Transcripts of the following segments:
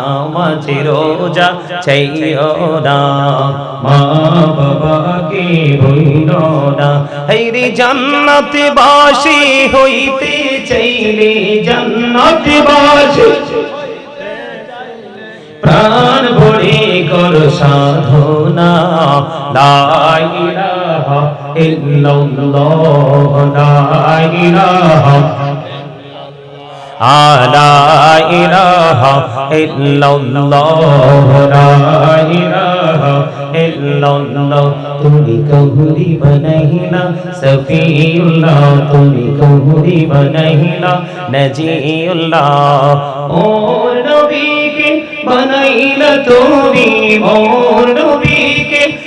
নামাজে রোজা চাইও না। মা বাবাকে বইল না। হাইরে জান্নাতে বাসি হইতে চাইলে জান্নাতে বাসি প্রাণ ভরে কর সাধনা। লা ইলাহা ইল্লাল্লাহ লা ইলাহা আলা ইলাহা ইল্লাল্লাহ লা ইলাহা ইল্লাল্লাহ। তুমি কহুরি বনহিনা সফিউল্লাহ, তুমি কহুরি বনহিনা নজিউল্লাহ। ও নবীকে বানাইলা তুমি মোর নবীকে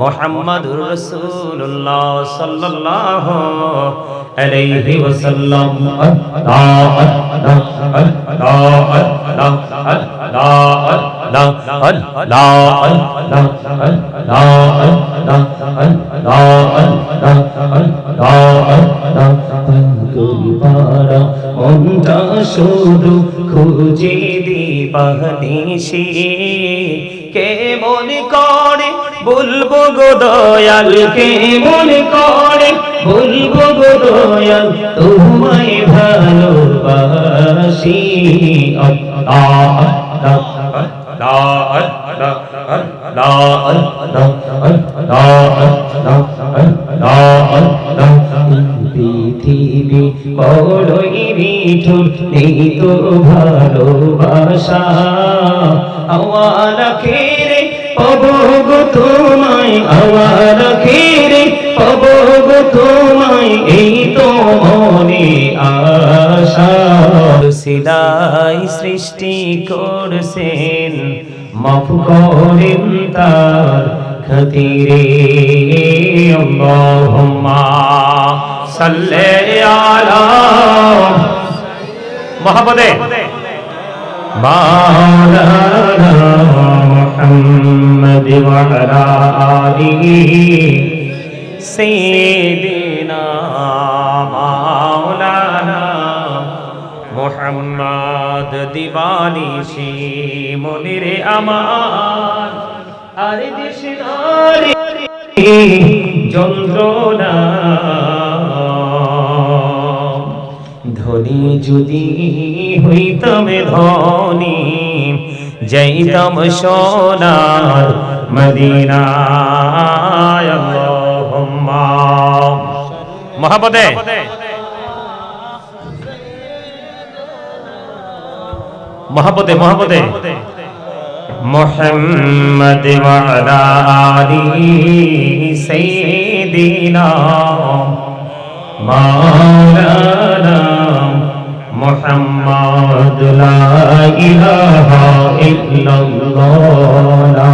মুহাম্মাদুর রাসূলুল্লাহ সাল্লাল্লাহু আলাইহি ওয়াসাল্লাম। আল্লাহ আল্লাহ আল্লাহ আল্লাহ আল্লাহ শুধু খুঁজে দিবানিসি কে মনে করে বলব গো দয়াল, কে মনে করে? বলব গো দয়াল, তোমায় ভালোবাসি। পৃথিবী বড়ই মিঠুর নেই তো ভালোবাসা। আওয়াল খেরে সিদাই সৃষ্টি করছেন। মাফ করেন তার খাতিরে আল্লাহুম্মা সাল্লি আলা মোহাম্মদে। মাওলানা মুহাম্মদ ওয়া মোহাম্মদ দিবানিশি মনিরে আমার। আর দেশ নারী, যন্ত্রণা। ধনী যদি হইতাম ধনী, যাইতাম সোনার মদিনায়। মহাপদে। মহাপদে মহাপদে মোহাম্মদ ওয়ালা আলিহি সাইয়্যিদিনা মাওলানা মুহাম্মদ লা ইলাহা ইল্লাল্লাহ লা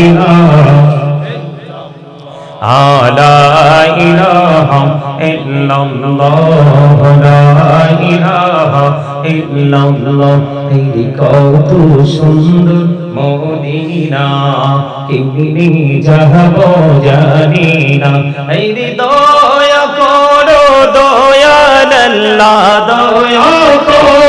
ইলাহা لا إله إلا الله لا إله ইল্লাল্লাহ তিনি কত সুন্দর মদিনা কেমনি যাব জানি না এই দয়া করো, দয়াল দয়া করো।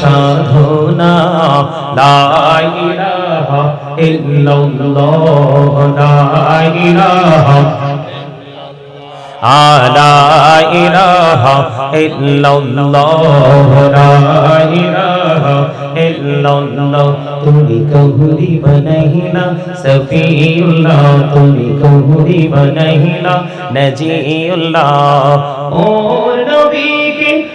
সাধনা, লা ইলাহা ইল্লাল্লাহ, লা ইলাহা ইল্লাল্লাহ, লা ইলাহা ইল্লাল্লাহ। তুমি কহুরি বনহিনা সফিউল্লাহ। তুমি কহুরি বনহিনা নজিউল্লাহ। ও নবীকে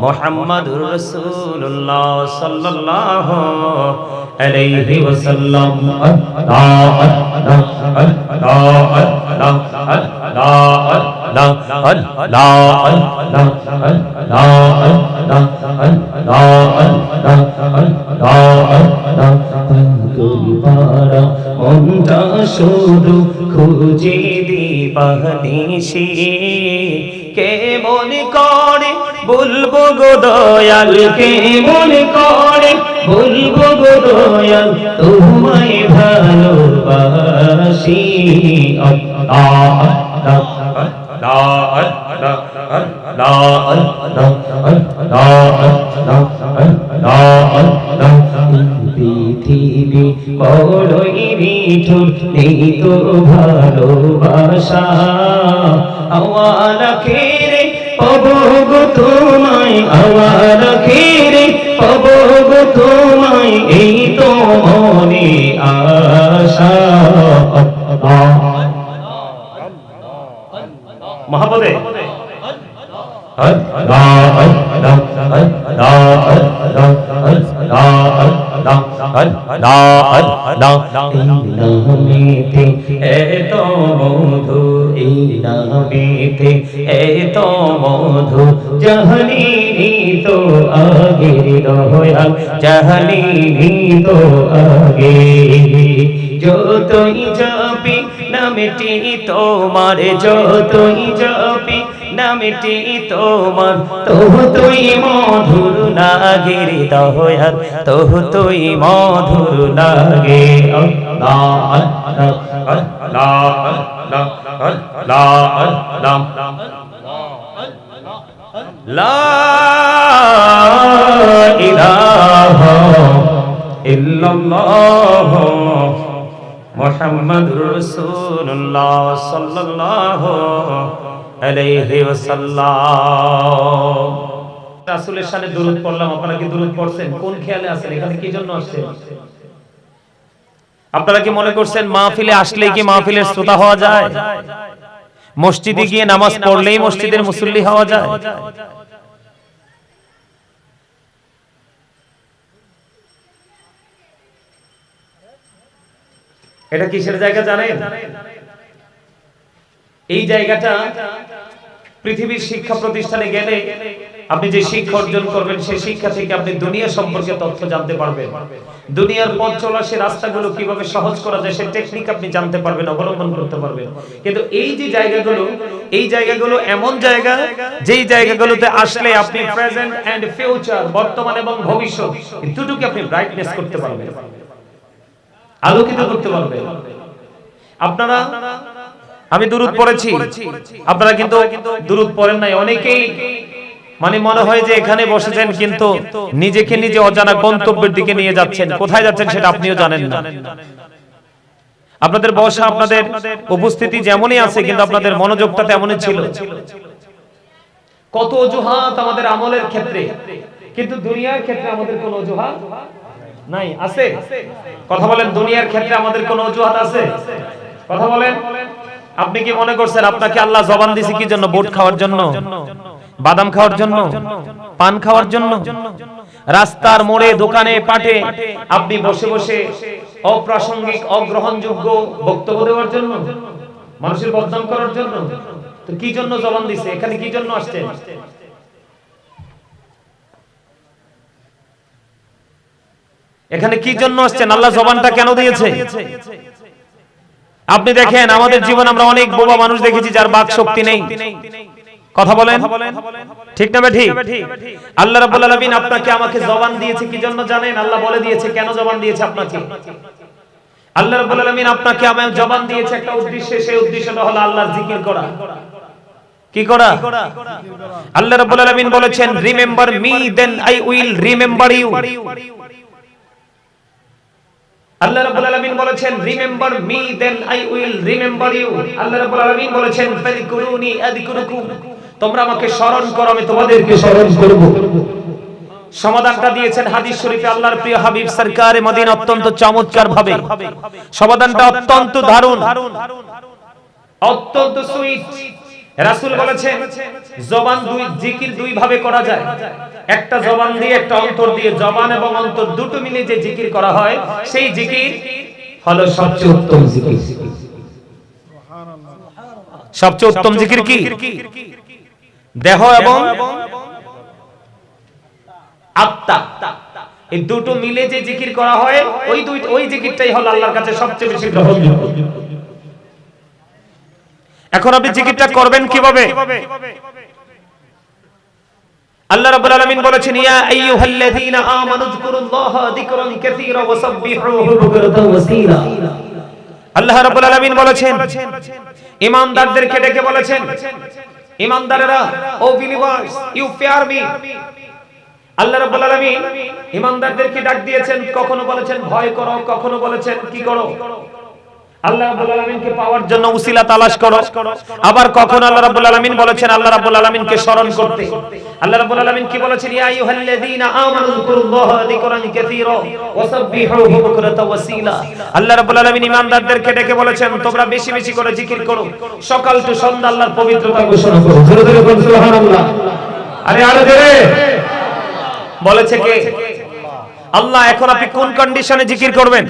মোহাম্মদুর রাসূলুল্লাহ সাল্লাল্লাহু আলাইহি ওয়াসাল্লাম আল্লাহ আল্লাহ আল্লাহ আল্লাহ শুধু খুঁজে দিবানিসি কে মনে করে বলব গো দয়াল, কে মনে করে? বলব গো দয়াল, তোমায় ভালোবাসি। পৃথিবী বড়ই মিঠুর নেই তো ভালোবাসা। আমার নামেতে এত মধু এই নামেতে এত মধু, জাহানি তো আগে দয়াল জাহানি তো আগে যতই যাবি নামটি তোমার, যতই যাবি নামটি তোমার তহু তুই মধুর লাগে রে দয়াল তহু তুই মধুর লাগে লা ইলাহা ইল্লাল্লাহ মুহাম্মাদুর রাসূলুল্লাহ সাল্লাল্লাহু আলাইহি ওয়াসাল্লাম। রাসূলের শানে দরুদ পড়লাম, আপনারা কি দরুদ পড়ছেন? কোন খেয়ালে আছেন? এখানে কি জন্য আসছেন? আপনারা কি মনে করছেন মাহফিলে আসলেই কি মাহফিলের শ্রোতা হওয়া যায়? মসজিদে গিয়ে নামাজ পড়লেই মসজিদের মুসল্লি হওয়া যায়? এটা কিসের জায়গা জানেন? এই জায়গাটা পৃথিবীর শিক্ষা প্রতিষ্ঠানে গেলে আপনি যে শিক্ষা অর্জন করবেন, সেই শিক্ষা থেকে আপনি দুনিয়া সম্পর্কে তথ্য জানতে পারবেন। দুনিয়ার পথ চলা সে রাস্তাগুলো কীভাবে সহজ করা যায় সেই টেকনিক আপনি জানতে পারবেন, অবলম্বন করতে পারবেন। কিন্তু এই যে জায়গাগুলো, এই জায়গাগুলো এমন জায়গা, যেই জায়গাগুলোতে আসলে আপনি প্রেজেন্ট এন্ড ফিউচার বর্তমান এবং ভবিষ্যৎ দুটোকে আপনি ব্রাইটনেস করতে পারবেন। আলোকিত করতে পারবেন। আপনারা আমি দুরুদ পড়েছি। আপনারা কিন্তু দুরুদ পড়েন নাই। অনেকেই মানে মনে হয় যে এখানে বসেছেন কিন্তু নিজেকে নিজে অজানা গন্তব্যের দিকে নিয়ে যাচ্ছেন। কোথায় যাচ্ছেন সেটা আপনিও জানেন না। আপনাদের বসা আপনাদের উপস্থিতি যেমনই আছে কিন্তু আপনাদের মনোযোগটা তেমনই ছিল। কত অজুহাত আমাদের আমলের ক্ষেত্রে। কিন্তু দুনিয়ার ক্ষেত্রে আমাদের কোনো অজুহাত নাই। আছে। কথা বলেন দুনিয়ার ক্ষেত্রে আমাদের কোনো অজুহাত আছে? কথা বলেন। আপনি কি মনে করছেন আপনাকে আল্লাহ জবান দিছে কি জন্য? বোট খাওয়ার জন্য? বাদাম খাওয়ার জন্য? পান খাওয়ার জন্য? রাস্তার মোড়ে, দোকানে, পাটে আপনি বসে বসে অপ্রাসঙ্গিক, অগ্রহণযোগ্য বক্তব্য দেওয়ার জন্য? মানুষের বদনাম করার জন্য? তো কি জন্য জবান দিছে? এখানে কি জন্য আসছে? এখানে কি জন্য আসছেন? আল্লাহ জবানটা কেন দিয়েছে? আপনি দেখেন আমাদের জীবন আমরা অনেক বোবা মানুষ দেখেছি যার বাক শক্তি নেই। কথা বলেন? ঠিক না ঠিক আল্লাহ রাব্বুল আলামিন আপনাকে আমাকে জবান দিয়েছে কি জন্য জানেন? আল্লাহ বলে দিয়েছে কেন জবান দিয়েছে আপনাকে? আল্লাহ রাব্বুল আলামিন আপনাকে আমায় জবান দিয়েছে একটা উদ্দেশ্যে সেই উদ্দেশ্যটা হলো আল্লাহর জিকির করা। কি করা? আল্লাহ রাব্বুল আলামিন বলেছেন remember me then I will remember you Allah রাব্বুল আলামিন বলেছেন remember me then I will remember you Allah রাব্বুল আলামিন বলেছেন ফাযকুরুনি আযকুরুকুম তোমরা আমাকে স্মরণ করো, আমি তোমাদেরকে স্মরণ করব। সমাধানটা দিয়েছেন হাদিস শরীফে আল্লাহর প্রিয় হাবিব সরকারে মদিনা অত্যন্ত চমৎকার ভাবে সমাধানটা অত্যন্ত দারুণ। অত্যন্ত সুইট রাসূল বলেছেন জবান দুই, জিকির দুই ভাবে করা যায়। একটা জবান দিয়ে, একটা অন্তর দিয়ে, জবান এবং অন্তর দুটো মিলে যে জিকির করা হয়, সেই জিকির হলো সবচেয়ে উত্তম জিকির। সবচেয়ে উত্তম জিকির কি? দেহ এবং আত্মা। এই দুটো মিলে যে জিকির করা হয়, ওই দুই ওই জিকিরটাই হলো আল্লাহর কাছে সবচেয়ে বেশি গ্রহণযোগ্য। এখন আপনি জিকিরটা করবেন কীভাবে আল্লাহ রাব্বুল আলামিন বলেছেন ইয়া আইয়ুহাল্লাযীনা আমানু যকুরুল্লাহা যিকরান কাসীরা ওয়া সাব্বিহুহু বুকরাতান ওয়া আসীলা আল্লাহ রাব্বুল আলামিন বলেছেন ঈমানদারদেরকে ডেকে বলেছেন ঈমানদারেরা O believers you fear me Allah রাব্বুল আলামিন ঈমানদারদেরকে ডাক দিয়েছেন কখনো বলেছেন ভয় করো কখনো বলেছেন কি করো তোমরা বেশি বেশি করে জিকির করো। সকাল টু সন্ধ্যা আল্লাহর পবিত্রতা ঘোষণা করো। বলেছে কে? আল্লাহ, এখন আপনি কোন কন্ডিশনে জিকির করবেন?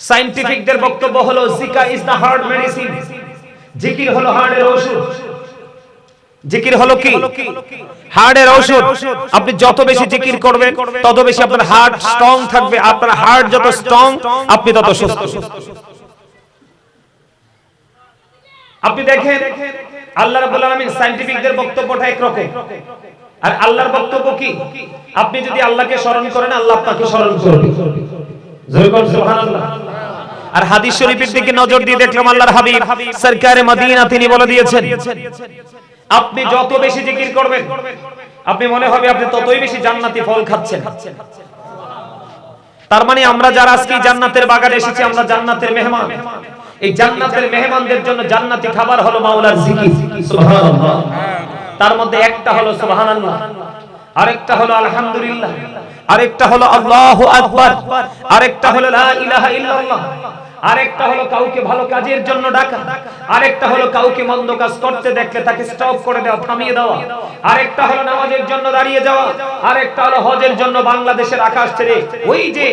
সায়েন্টিফিকদের বক্তব্য হলো জিকা ইজ দা হার্ট মেডিসিন জিকির হলো হার্টের ওষুধ। জিকির হলো কি? হার্টের ওষুধ। আপনি যত বেশি জিকির করবেন, তত বেশি আপনার হার্ট স্ট্রং থাকবে। আপনার হার্ট যত স্ট্রং আপনি তত সুস্থ। আপনি দেখেন, আল্লাহ রাব্বুল আলামিন সায়েন্টিফিকদের বক্তব্যটা একরকম। আর আল্লাহর বক্তব্য কি? আপনি যদি আল্লাহকে স্মরণ করেন, আল্লাহ আপনাকে স্মরণ করবে। জোরে বলুন সুবহানাল্লাহ। আর হাদিস শরীফের দিকে নজর দিয়ে দেখলাম আল্লাহর হাবিব, সরকারে মদিনা তিনি বলে দিয়েছেন, আপনি যত বেশি জিকির করবেন, আপনি মনে হবে আপনি ততই বেশি জান্নাতি ফল খাচ্ছেন। তার মানে আমরা যারা আজকে জান্নাতের বাগানে এসেছি, আমরা জান্নাতের মেহমান। এই জান্নাতের মেহমানদের জন্য জান্নাতি খাবার হলো মাওলার জিকির, সুবহানাল্লাহ। তার মধ্যে একটা হলো সুবহানাল্লাহ, আরেকটা হলো আলহামদুলিল্লাহ, আরেকটা হলো আল্লাহু আকবার, আরেকটা হলো লা ইলাহা ইল্লাল্লাহ। আরেকটা হলো কাউকে ভালো কাজের জন্য ডাকা। আরেকটা হলো কাউকে মন্দ কাজ করতে দেখলে তাকে স্টপ করে দেওয়া, থামিয়ে দেওয়া। আরেকটা হলো নামাজের জন্য দাঁড়িয়ে যাওয়া। আরেকটা হলো হজের জন্য বাংলাদেশের আকাশ ছেড়ে ওই যে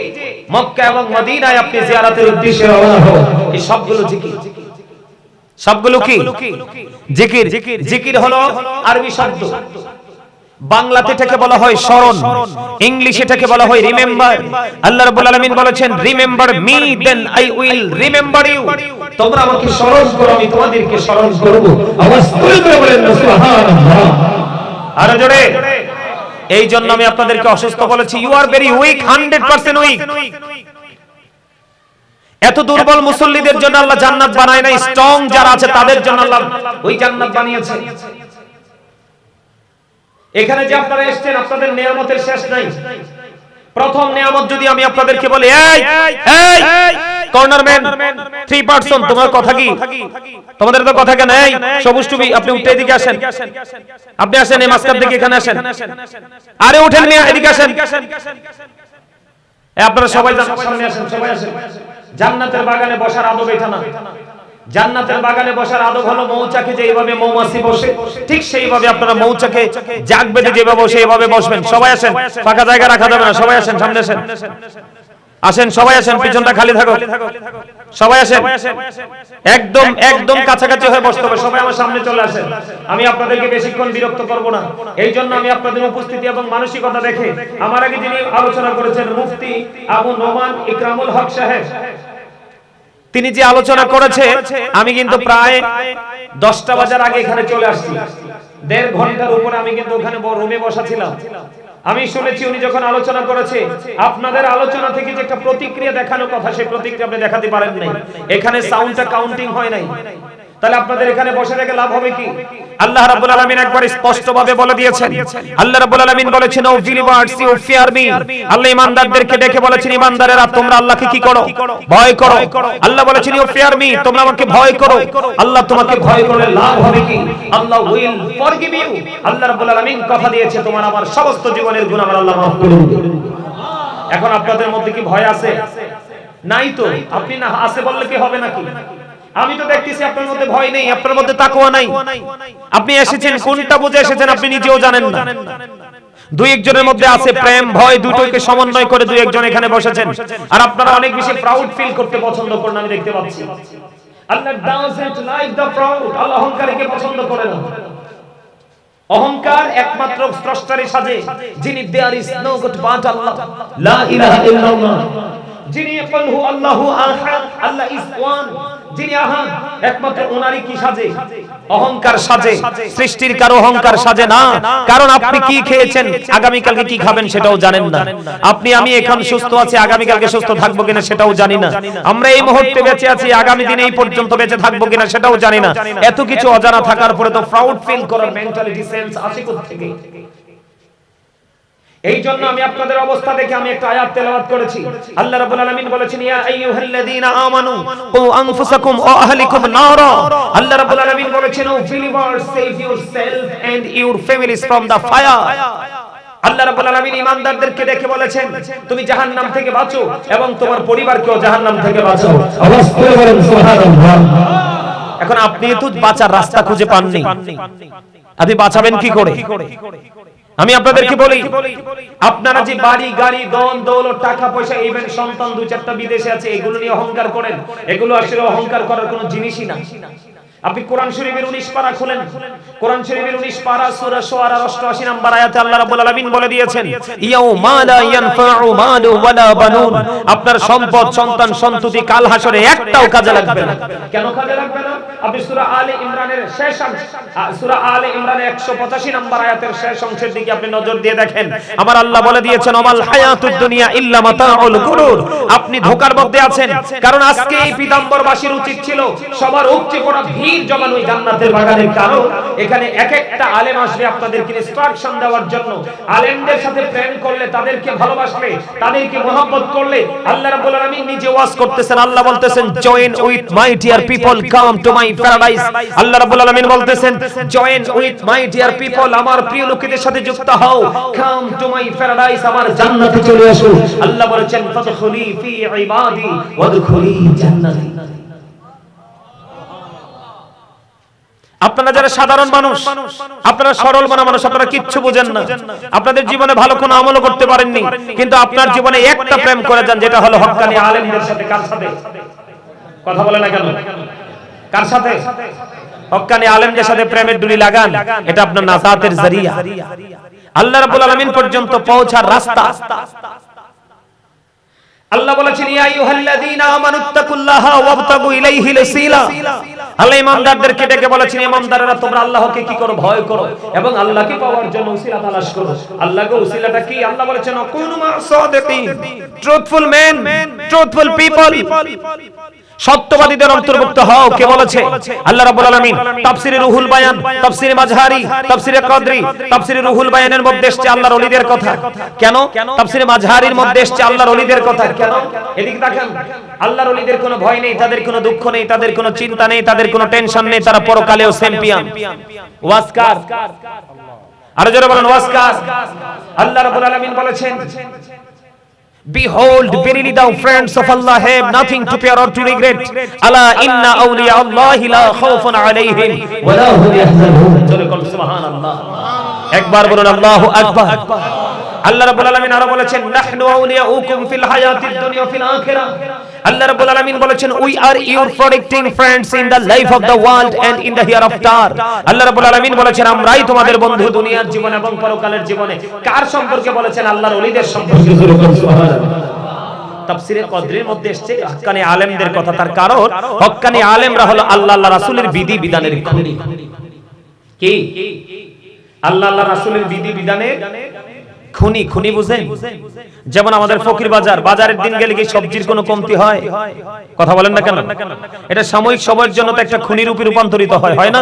মক্কা এবং মদিনায় আপনি জিয়ারতের উদ্দেশ্যে রওনা হও এই সবগুলো জিকির। সবগুলো কি? জিকির। জিকির হলো আরবি শব্দ। বাংলাতে এটাকে বলা হয় স্মরণ ইংলিশে এটাকে বলা হয় রিমেম্বার আল্লাহ রাব্বুল আলামিন বলেছেন remember me then I will remember you তোমরা আমাকে স্মরণ করো আমি তোমাদেরকে স্মরণ করব। আওয়াজ তুলে করে বলেন সুবহানাল্লাহ। আর জোরে। এই জন্য আমি আপনাদেরকে অসুস্থ বলেছি। You are very weak 100% weak এত দুর্বল মুসল্লিদের জন্য আল্লাহ জান্নাত বানায় নাই স্ট্রং যারা আছে তাদের জন্য আল্লাহ ওই জান্নাত বানিয়েছে। এখানে যে আপনারা এসেছেন, আপনাদের নিয়ামতের শেষ নাই। প্রথম নিয়ামত যদি আমি আপনাদেরকে বলি, এই এই, কর্নারম্যান থ্রি পারসন তোমার কথা কি? তোমাদের তো কথা কেন? এই, সবুজ আপনি উঠে এদিকে আসেন। আপনি আসেন, এই মাস্টার দিকে এখানে আসেন। আরে, উঠেন এদিকে আসেন। আপনারা সবাই সামনে আসেন, সবাই আসেন। জান্নাতের বাগানে বসার আদব এটা না। জান্নাতের বাগানে বসার আদব হলো মৌচাকে যেভাবে মৌমাছি বসে, ঠিক সেইভাবে আপনারা মৌচাকে জাগ বেঁধে যেভাবে বসে এইভাবে বসবেন। সবাই আসেন, ফাঁকা জায়গা রাখা যাবে না, সবাই আসেন, সামনে আসেন। আসেন, সবাই আসেন, পিছনটা খালি থাকো। সবাই আসেন। একদম একদম কাছাকাছি হয়ে বসতে হবে। সবাই আমার সামনে চলে আসেন। আমি আপনাদেরকে বেশিক্ষণ বিরক্ত করব না। এই জন্য আমি আপনাদের উপস্থিতি এবং মানসিকতা দেখে, আমার আগে যিনি আলোচনা করেছেন মুফতি আবু নোমান ইকরামুল হক সাহেব তিনি যে আলোচনা করেছে আমি কিন্তু প্রায় দশটা বাজার আগে এখানে চলে আসছি। দেড় ঘণ্টার উপরে আমি কিন্তু ওখানে রুমে বসা ছিলাম আমি শুনেছি উনি যখন আলোচনা করেছে আপনাদের আলোচনা থেকে যে একটা প্রতিক্রিয়া দেখানোর কথা সেই প্রতিক্রিয়া আপনি দেখাতে পারেন নাই। এখানে সাউন্ডটা কাউন্টিং হয় নাই। তাহলে আপনাদের এখানে বসে থেকে লাভ হবে কি? আল্লাহ রাব্বুল আলামিন একবার স্পষ্টভাবে বলে দিয়েছেন। আল্লাহ রাব্বুল আলামিন বলেছেন, O believers you fear me. Allah ইমানদারদেরকে ডেকে বলেছেন, ইমানদারেরা, তোমরা আল্লাহকে কি করো? ভয় করো। আল্লাহ বলেছেন ইউ ফিয়ার মি, তোমরা আমাকে ভয় করো। আল্লাহ তোমাকে ভয় করলে লাভ হবে কি? Allah will forgive you. আল্লাহ রাব্বুল আলামিন কথা দিয়েছে, তোমার আমার সমস্ত জীবনের গুনাহ আল্লাহ মাফ করে দিবে। এখন আপনাদের মধ্যে কি ভয় আছে? নাই তো? আপনি না আছে বললে কি হবে নাকি? আমি তো দেখতেছি আপনার মধ্যে ভয় নেই, আপনার মধ্যে তাকওয়া নাই। আপনি এসেছেন, কোনটা বুঝে এসেছেন আপনি নিজেও জানেন না। দুই একজনের মধ্যে আছে প্রেম, ভয়, দুটোকে সমন্বয় করে দুই একজন এখানে বসেছেন। আর আপনারা অনেক বেশি প্রাউড ফিল করতে পছন্দ করেন, আমি দেখতে পাচ্ছি। Allah doesn't like the proud Allah অহংকারীকে পছন্দ করে না অহংকার একমাত্র স্রষ্টারই সাজে, যিনি there is no God but Allah. লা ইলাহা ইল্লাল্লাহ। যিনি কুল হু আল্লাহু আহাদ আল্লাহ ইজ ওয়ান যিনি আহাদ একমাত্র ওনারই কি সাজে? অহংকার সাজে, সৃষ্টির কারও অহংকার সাজে না। কারণ আপনি কি খেয়েছেন আগামী কালকে কি খাবেন সেটাও জানেন না। আপনি, আমি এখন সুস্থ আছি আগামী কালকে সুস্থ থাকব কিনা সেটাও জানি না। আমরা এই মুহূর্তে বেঁচে আছি, আগামী দিনে এই পর্যন্ত বেঁচে থাকব কিনা সেটাও জানি না। এত কিছু অজানা থাকার পরে তো প্রাউড ফিল করার মেন্টালিটি সেন্স আসে কোথেকে এই জন্য আমি আপনাদের অবস্থা দেখে আমি একটা আয়াত তেলাওয়াত করেছি। আল্লাহ রাব্বুল আলামিন বলেছেন ইয়া আইয়ুহাল্লাযীনা আমানু কু আনফুসাকুম ওয়া আহলিকুম নারা। আল্লাহ রাব্বুল আলামিন বলেছেন O believers save yourself and your families from the fire Allah রাব্বুল আলামিন ঈমানদারদেরকে দেখে বলেছেন তুমি জাহান্নাম থেকে বাঁচো এবং তোমার পরিবারকেও জাহান্নাম থেকে বাঁচো আওয়াজ বলেন সুবহানাল্লাহ। এখন আপনি তো বাঁচার রাস্তা খুঁজে পাননি। আপনি বাঁচাবেন কি করে? আমি আপনাদেরকে বলি আপনারা যে বাড়ি গাড়ি দন দৌলত টাকা পয়সা ইভেন সন্তান দু চারটা বিদেশে আছে এগুলো নিয়ে অহংকার করেন। এগুলো আসলে অহংকার করার কোনো জিনিসই না। আপনি কোরআন শরীফের 19 পারা খুলেন। কোরআন শরীফের 19 পারা সূরা শুআরা 88 নম্বর আয়াতে আল্লাহ রাব্বুল আলামিন বলে দিয়েছেন, ইয়াউমা লা ইয়ানফাউ মালু ওয়ালা বানুন। আপনার সম্পদ, সন্তান, সন্ততি কাল হাসরে একটাও কাজে লাগবে না। কেন কাজে লাগবে না? আপনি সূরা আলে ইমরানের শেষ অংশ সূরা আলে ইমরানের 185 নম্বর আয়াতের শেষ অংশের দিকে আপনি নজর দিয়ে দেখেন। আমার আল্লাহ বলে দিয়েছেন আমাল হায়াতুদ দুনিয়া ইল্লা মাতাউল গুরুর। আপনি ধোকার মধ্যে আছেন, কারণ আজকে এই পীতাম্বরবাসীর উচিত ছিল সবার উপচে পড়া ভিড় জান্নাতের বাগানের কারণ। এখানে এক একটা আলেম আসবে আপনাদেরকে ইনস্ট্রাকশন দেওয়ার জন্য। আলেমদের সাথে করলে তাদেরকে ভালোবাসলে তাদেরকে মহব্বত করলে আল্লাহ রাব্বুল আলামিন নিজে ওয়াজ করতেছেন। আল্লাহ বলতেছেন join with my dear people come to my paradise Allah রাব্বুল আলামিন বলতেছেন join with my dear people আমার প্রিয় লোকেদের সাথে যুক্ত হও। কাম টু মাই প্যারাডাইস আমার জান্নাতে চলে আসো। আল্লাহ বলেছেন, ফাদখুলি ফি ইবাদি, ওয়াদখুলি জান্নাতি। আপনারা যারা সাধারণ মানুষ, আপনারা সরল মনা মানুষ, আপনারা কিচ্ছু বুঝেন না। আপনাদের জীবনে ভালো কোনো আমলও করতে পারেননি, কিন্তু আপনার জীবনে একটা প্রেম করে যান, যেটা হলো হক্কানি আলেমদের সাথে। কার সাথে? কথা বলে না কেন? কার সাথে? হক্কানি আলেমদের সাথে প্রেমের ডুলি লাগান, এটা আপনার নাজাতের জরিয়া। আল্লাহ রাব্বুল আলামিন পর্যন্ত পৌঁছার রাস্তা। আল্লাহ বলেছেন, ইয়া আইয়ুহাল্লাযীনা আমানুত্তাকুল্লাহা ওয়াবতাগু ইলাইহিল ওসিলা আল্লাহ ইমানদারদেরকে ডেকে বলেছেন, ইমানদারেরা তোমরা আল্লাহকে কি করো? ভয় করো। এবং আল্লাহকে পাওয়ার জন্য উসিলা তালাশ করো। আল্লাহকে উসিলাটা কি? আল্লাহ বলেছেন কুনু মা সাদিকিন। ট্রুথফুল মেন ট্রুথফুল পিপল সত্যবাদীদের অন্তর্ভুক্ত হও, কে বলেছে? আল্লাহ রাব্বুল আলামিন তাফসিরে রুহুল বায়ান, তাফসিরে মাঝহারি তাফসিরে কদরি, তাফসিরে রুহুল বায়ানের মধ্যে এসেছে আল্লাহর ওলিদের কথা। কেন? তাফসিরে মাঝহারির মধ্যে এসেছে আল্লাহর ওলিদের কথা। কেন? এদিকে দেখেন আল্লাহর ওলিদের কোনো ভয় নেই, তাদের কোনো দুঃখ নেই, তাদের কোনো চিন্তা নেই, তাদের কোনো টেনশন নেই, তারা পরকালেও চ্যাম্পিয়ন ওয়াসকার আরও জোরে বলেন ওয়াসকার আল্লাহ রাব্বুল আলামিন বলেছেন Behold, verily thou friends of Allah have nothing to fear or to regret. Allah inna awliya Allah la khawfun alayhim wa la hum yahzanun. একবার বলুন আল্লাহু আকবার। আল্লাহ রাব্বুল আলামিন আরও বলেছেন, নাহনু আউলিয়াউকুম ফিল হায়াতিদ দুনিয়া ফিল আখিরাহ আল্লাহ রাব্বুল আলামিন বলেছেন we are your protecting friends in the life of the world and in the hereafter Allah রাব্বুল আলামিন বলেছেন, আমরাই তোমাদের বন্ধু দুনিয়ার জীবন এবং পরকালের জীবনে। কার সম্পর্কে বলেছেন? আল্লাহর ওলিদের সম্পর্কে। তাফসিরে কদরের মধ্যে এসেছে হক্কানি আলেমদের কথা, তার কারণ হক্কানি আলেমরা হলো আল্লাহ আল্লাহ রাসূলের বিধি বিধানের খুনি। কি? আল্লাহ আল্লাহ রাসূলের বিধি বিধানের খুনি খুনি বুঝেন? যেমন আমাদের ফকির বাজার বাজারের দিন গেলে কি সবজির কোনো কমতি হয়? কথা বলেন না কেন? এটা সাময়িক সময়ের জন্য তো একটা খুনি রূপে রূপান্তরিত হয় হয় না?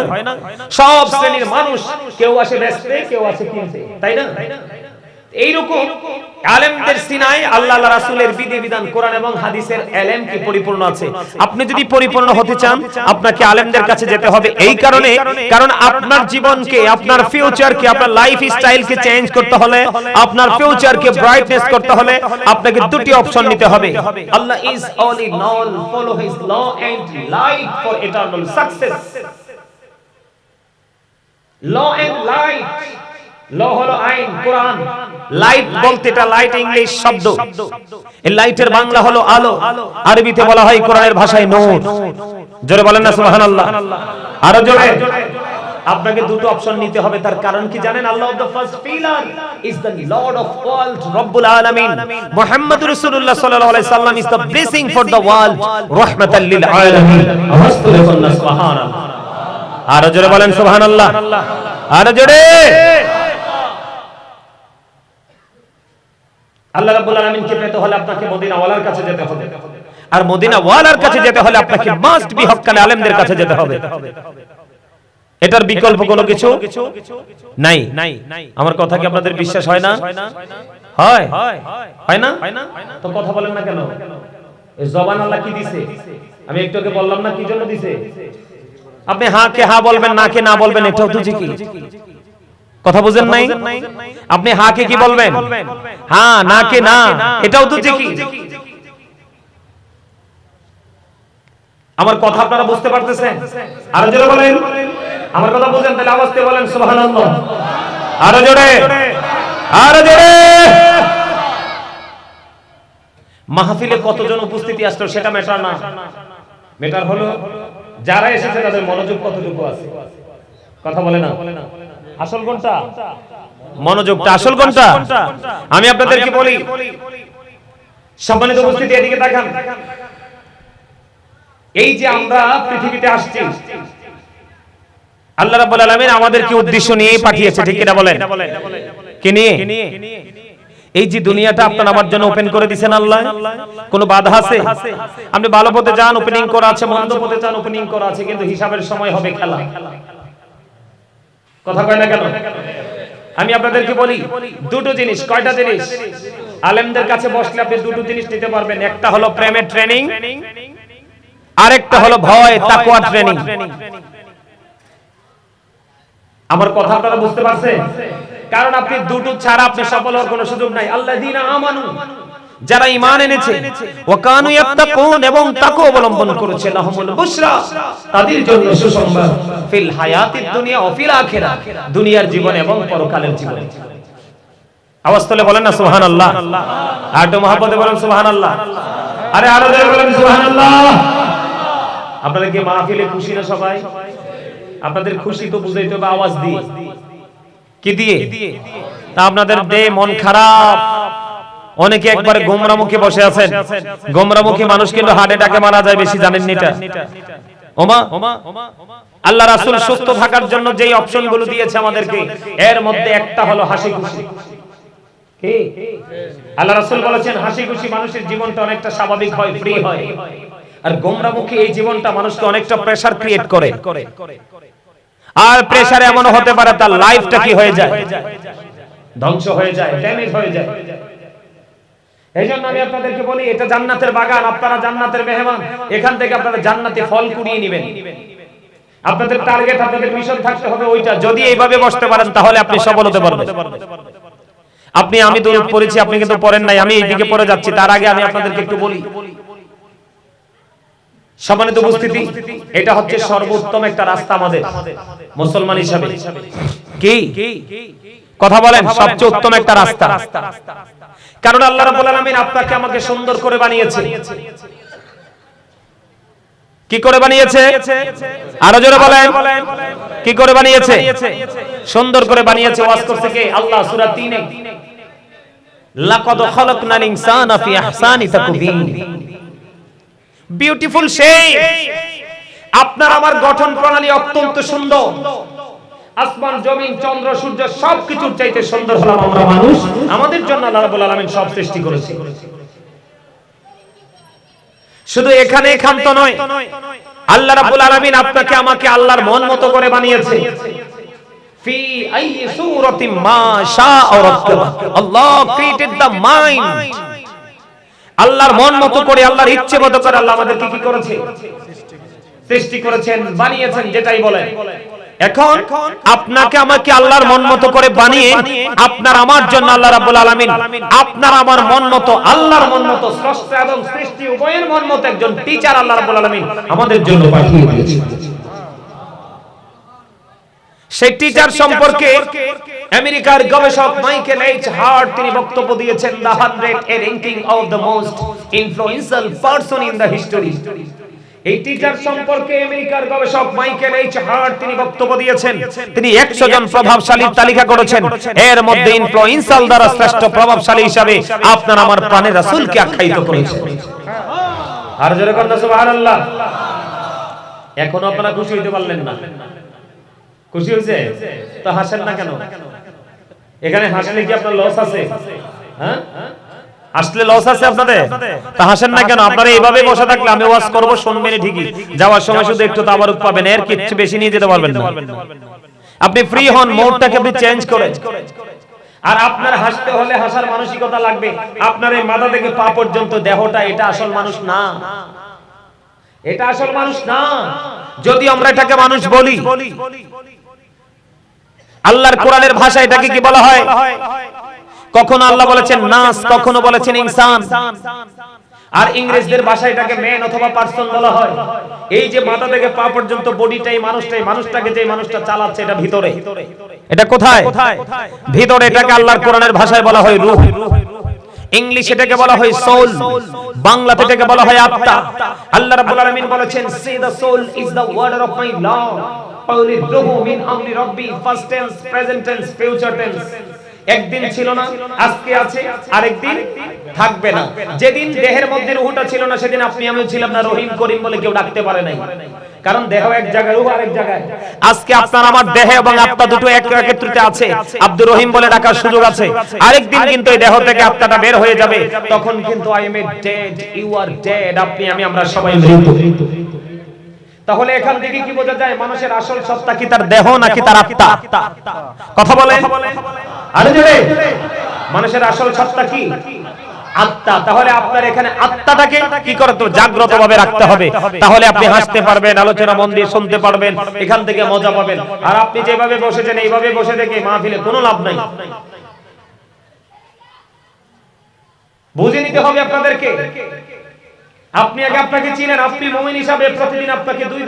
সব শ্রেণির মানুষ কেউ আসে বেচতে কেউ আসে কিনতে। তাই না? এইরকম সিনায় আল্লাহ রাসূলের আপনি যদি পরিপূর্ণ হতে চান, আপনাকে আলেমদের কাছে যেতে হবে এই কারণে, কারণ আপনার জীবনকে, আপনার ফিউচারকে আপনার লাইফ স্টাইলকে চেঞ্জ করতে হলে, আপনার ফিউচারকে ব্রাইটনেস করতে হলে আপনাকে দুটি অপশন নিতে হবে। ল হলো আইন কোরআন। লাইট বলতে এটা লাইট ইংলিশ শব্দ। এই লাইটের বাংলা হলো আলো। আরবিতে বলা হয় কোরআনের ভাষায় নূর। জোরে বলেন না সুবহানাল্লাহ। আরও জোরে। আপনাকে দুটো অপশন নিতে হবে তার কারণ কি জানেন? Allah the first pillar is the lord of world রব্বুল আলামিন। মুহাম্মদুর রাসূলুল্লাহ সাল্লাল্লাহু আলাইহি সাল্লাম is the blessing for the world রাহমাতাল লিল আলামিন। আওয়াজ সুবহানাল্লাহ। আরও জোরে বলেন সুবহানাল্লাহ। আরও জোরে। আল্লাহ রাব্বুল আলামিনকে পেতে হলে আপনাকে মদিনা ওয়ালার কাছে যেতে হবে। আর মদিনা ওয়ালার কাছে যেতে হলে আপনাকে মাস্ট বি হক্কানে আলেমদের কাছে যেতে হবে। এটার বিকল্প কোনো কিছু নাই। আমার কথা কি আপনাদের বিশ্বাস হয় না? হয়। হয় না? তো কথা বলেন না কেন? এই জবান আল্লাহ কি দিছে? আমি একটু আগে বললাম না কি জন্য দিছে? আপনি হ্যাঁ কে হ্যাঁ বলবেন না কে না বলবেন এটাও তো ঠিকই। কথা বুঝেন নাই? আপনি হা কে কি বলবেন? হ্যাঁ না কে না এটাও তো ঠিকই। আমার কথা আপনারা বুঝতে পারতেছেন? আরও জোরে বলেন। আমার কথা বুঝেন তাহলে আওয়াজ দিয়ে বলেন সুবহানাল্লাহ। আরও জোরে। আরও জোরে। মাহফিলে কতজন উপস্থিতি আসলো সেটা ম্যাটার না। ম্যাটার হলো যারা এসেছে তাদের মনোযোগ কতটুকু আছে? কথা বলে না। আসল কোনটা? মনোযোগটা আসল কোনটা? আমি আপনাদেরকে বলি সম্মানিত উপস্থিতি এদিকে দেখান। এই যে আমরা পৃথিবীতে আসছি আল্লাহ রাব্বুল আলামিন আমাদেরকে উদ্দেশ্য নিয়ে পাঠিয়েছে ঠিক কিনা বলেন? কি নিয়ে এই যে দুনিয়াটা আপনার আমার জন্য ওপেন করে দিয়েছেন আল্লাহ? কোনো বাধা আছে? আপনি ভালো পথে যান ওপেনিং করা আছে মন্দ পথে যান ওপেনিং করা আছে কিন্তু হিসাবের সময় হবে খেলা। কথা কয় না কেন? আমি আপনাদেরকে বলি, দুটো জিনিস, কয়টা জিনিস? আলেমদের কাছে বসলে আপনি দুটো জিনিস নিতে পারবেন। একটা হলো প্রেমের ট্রেনিং আরেকটা হলো ভয় তাকওয়া ট্রেনিং আমার কথা আপনারা বুঝতে পারছেন? কারণ আপনি দুটো ছাড়া আপনি সফল হওয়ার কোনো সুযোগ নাই। আল্লাযীনা আমানু যারা ঈমান এনেছে ওয়া কানু ইয়াত্তাকুন এবং তাকওয়া অবলম্বন করেছে, লাহুমুল বুশরা, তাদের জন্য সুসংবাদ, ফিল হায়াতিদ দুনিয়া ও ফিল আখিরা, দুনিয়ার জীবন এবং পরকালের জীবন। আওয়াজ তুলে বলেন না, সুবহানাল্লাহ। আর তো মহব্বতে বলেন, সুবহানাল্লাহ। আরে আরও জোরে বলেন, সুবহানাল্লাহ। আপনাদের কি মাহফিলে খুশি না সবাই? আপনাদের খুশি তো বুঝাইতে হবে আওয়াজ দিয়ে। কি দিয়ে? তা আপনাদের দে মন খারাপ। অনেকে একবার গোমরামুখী বসে আছেন। গোমরামুখী মানুষ কিন্তু হার্ট অ্যাটাকে মারা যায় বেশি জানেন এটা? ওমা আল্লাহ রাসূল সুস্থ থাকার জন্য যেই অপশনগুলো দিয়েছে আমাদেরকে এর মধ্যে একটা হলো হাসি খুশি। কি? আল্লাহ রাসূল বলেছেন হাসি খুশি মানুষের জীবনটা অনেকটা স্বাভাবিক হয় ফ্রি হয়। আর গোমরামুখী এই জীবনটা মানুষকে অনেকটা প্রেসার ক্রিয়েট করে। আর প্রেসার এমন হতে পারে তার লাইফটা কি হয়ে যায়? ধ্বংস হয়ে যায় ড্যামেজ হয়ে যায়। এই জন্য আমি আপনাদেরকে বলি, এটা জান্নাতের বাগান, আপনারা জান্নাতের মেহমান। এখান থেকে আপনারা জান্নাতে ফল কুড়িয়ে নেবেন। আপনাদের টার্গেট আপনাদের মিশন থাকতে হবে ওইটা। যদি এইভাবে বসতে পারেন, তাহলে আপনি সফল হতে পারবেন আপনি, আমি দূরত পড়েছি, আপনি কিন্তু পড়েন নাই, আমি এইদিকে পড়ে যাচ্ছি। তার আগে আমি আপনাদেরকে একটু বলি। সম্মানিত উপস্থিতি, এটা হচ্ছে সর্বোত্তম একটা রাস্তা আমাদের, মুসলমান হিসাবে। কি? কথা বলেন, সবচেয়ে উত্তম একটা রাস্তা। কারণ আল্লাহ রাব্বুল আলামিন আপনাকে আমাকে সুন্দর করে বানিয়েছে। কি করে বানিয়েছে? আরও জোরে বলেন। কি করে বানিয়েছে? সুন্দর করে বানিয়েছে। ওয়াজ করছে কে? আল্লাহ সূরা 3 এ লাকাদ খালাকনাল ইনসানা ফি আহসানি তাকবীর বিউটিফুল শেপ আপনার আমার গঠন প্রণালী অত্যন্ত সুন্দর। আসমান, জমিন, চন্দ্র, সূর্য সবকিছুর চাইতে সুন্দর হলাম আমরা মানুষ। আমাদের জন্য আল্লাহ রাব্বুল আলামিন সব সৃষ্টি করেছে। শুধু এখানে একান্ত নয়, আল্লাহ রাব্বুল আলামিন আপনাকে আমাকে আল্লাহর মন মতো করে বানিয়েছে। আল্লাহর মন মতো করে, আল্লাহর ইচ্ছে মতো করে আল্লাহ কি করেছে? সৃষ্টি করেছেন, বানিয়েছেন, যেটাই বলেন। এখন আপনাকে আমাকে আল্লাহর মন মতো করে বানিয়ে আপনার আমার জন্য আল্লাহ রাব্বুল আলামিন, আপনার আমার মন মতো, আল্লাহর মন মতো এবং সৃষ্টি উভয়ের মন মতো একজন টিচার আল্লাহ রাব্বুল আলামিন আমাদের জন্য পাঠিয়ে দিয়েছেন সেই টিচার সম্পর্কে আমেরিকার গবেষক মাইকেল এইচ হার্ট তিনি বক্তব্য দিয়েছেন the hundred a ranking of the most influential person in the history এই টিচার সম্পর্কে আমেরিকার গবেষক মাইকেল এইচ হার্ট তিনি বক্তব্য দিয়েছেন। তিনি 100 জন প্রভাবশালীর তালিকা করেছেন। এর মধ্যে ইনফ্লুয়েন্সিয়াল দ্বারা শ্রেষ্ঠ প্রভাবশালী হিসাবে আপনার আমার প্রাণের রাসূলকে আখ্যায়িত করেছেন আর জোরে কন্যা সুবহানাল্লাহ। এখনও আপনারা খুশি হইতে পারলেন না। খুশি হয়েছে তো হাসেন না কেন? এখানে হাসলে কি আপনার লস আছে? হ্যাঁ? আসলে লস আছে আপনাদের? তা হাসেন না কেন? আপনারা এইভাবে বসে থাকলে আমি ওয়াজ করব শুনবেন ঠিকই। যাওয়ার সময় শুধু একটু তাবারুক পাবেন, এর কিচ্ছু বেশি নিয়ে যেতে পারবেন না। আপনি ফ্রি হন, মোডটাকে আপনি চেঞ্জ করেন। আর আপনার হাসতে হলে হাসার মানসিকতা লাগবে। আপনার এই মাথা থেকে পা পর্যন্ত দেহটা এটা আসল মানুষ না। এটা আসল মানুষ না। যদি আমরা এটাকে মানুষ বলি, আল্লাহর কোরআনের ভাষা এটাকে কি বলা হয়? কখনো আল্লাহ বলেছেন নাস, কখনো বলেছেন ইনসান। আর ইংরেজদের ভাষায় এটাকে ম্যান অথবা পার্সন বলা হয়। এই যে মাথা থেকে পা পর্যন্ত বডিটাই মানুষটাই, মানুষটাকে যে মানুষটা চালাচ্ছে এটা ভিতরে। এটা কোথায়? ভিতরে এটাকে আল্লাহর কোরআনের ভাষায় বলা হয় রূহ। ইংলিশ এটাকে বলা হয় সোল বাংলাতে এটাকে বলা হয় আত্মা। আল্লাহ রাব্বুল আলামিন বলেছেন say the soul is the word of my lord Paoli রূহ মিন আমরি রব্বি first tense present tense future tense একদিন ছিল না, আজকে আছে, আরেকদিন থাকবে না। যেদিন দেহের মধ্যে রুহটা ছিল না, সেদিন আপনি আমি ছিলাম না, রহিম, করিম বলে কেউ ডাকতে পারে নাই। কারণ দেহ এক জায়গায় আজকে আপনার আমার দেহ এবং সুযোগ আছে। আরেকদিন কিন্তু এই দেহ থেকে আত্মাটা বের হয়ে যাবে। তখন কিন্তু আপনি, আমি, আমরা সবাই তাহলে এখান থেকে কি বোঝা যায়, মানুষের আসল সত্তা কি তার দেহ নাকি তার আত্মা? কথা বলে মানুষের আসল সত্তা কি? আত্মা। তাহলে আপনার এখানে আত্মাটাকে কি জাগ্রত ভাবে রাখতে হবে। তাহলে আপনি হাসতে পারবেন, আলোচনা শুনতে পারবেন, এখান থেকে মজা পাবেন। আর আপনি যেভাবে বসেছেন, এইভাবে বসে থেকে মাহফিলে কোনো লাভ নাই। বুঝে নিতে হবে আপনাদেরকে। আপনি আগে আপনাকে চিনেন, আপনি মুমিন হিসাবে প্রতিদিন আপনাকে দুই